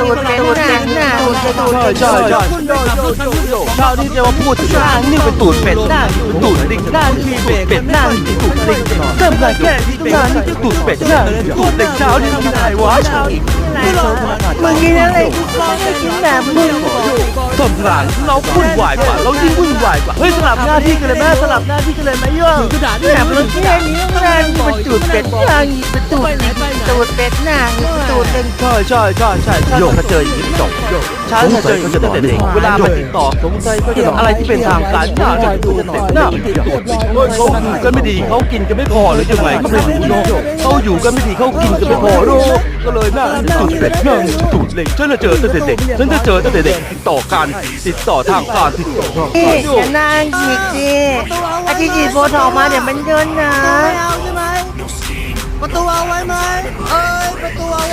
ตูดเป็นหน้าหน้าตูดเป็นตูดเป็นใช่ใช่ชาวที่จะมาพูดถึงหน้านี่เป็นตูดเป็ดหน้าตูดลิงหน้านี่ตูดเป็ดหน้านี่ตูดลิงเริ่มกันแค่หน้านี่ตูดเป็ดหน้าตูดลิงเช้านี่ทำไงวะเช้ามึงกินอะไรกูก็ไม่กินแบบมึงสมหลังเราวุ่นวายกว่าเรายิ่งวุ่นวายกว่าเฮ้ยสลับหน้าที่กันเลยแม่สลับหน้าที่กันเลยไหมโย่แบบมึงแค่นี้านี่เป็นตูดเป็ดหน้านี่เป็นตูดตูดเป็ดหน้านี่เป็นตูดเป็นใช่ใช่ใช่ใช่โยกถ้าเจออย่างนี้จบช้าถ้าเจออย่างนี้ตั้งแต่เด็กเวลามาติดต่อสงสัยก็จะอะไรที่เป็นทางการหน้าจะตูดเป็ดหน้าเฮ้ยเขาอยู่กันไม่ดีเขากินกันไม่พอหรือยังไงก็ไม่รู้เขาอยู่กันไม่ดีเขากินกันไม่พอเนาะก็เลยหน้าตูดเป็ดหน้าตูดเล็กฉันจะเจอตั้งแต่เด็กฉันจะเจอตั้งแต่เด็กติดต่อกันติดต่อทางการติดต่อทางการอย่าหน้าหงิกดิอาทิตย์ฉีโบท็อกมาเดี๋ยวมันเยินนะ ตูเอาไว้ไหมเอ้ยประตูเอา